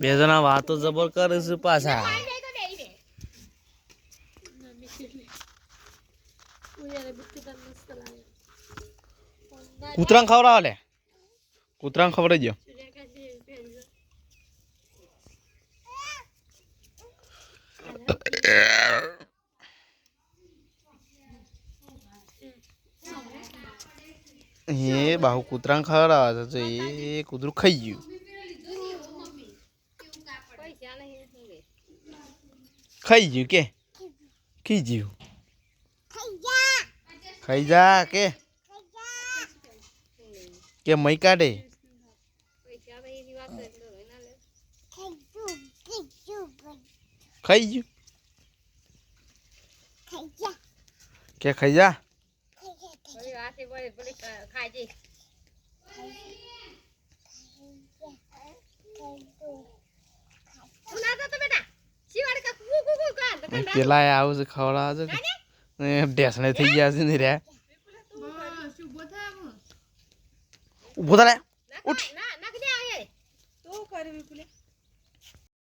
બે જણા વાતો જબર કરે પાછા. કૂતરા ખવડાવો લે કૂતરાને ખવડાવી દો એ બાહુ કૂતરા ખવડાવે છે એ કૂતરું ખાઈ ગયું. ખાઈ ગયું કે? ખી ગયું ખાઈ જા કે? કે મઈ કાઢે? ખાઈ ગયું? કે ખાઈ જા. પેલા આવું છે ખવડાવે છે ઢેસણે થઈ ગયા છે ને રે. ઊભો થા લે. ઉઠ. તો કરવી વિપુલે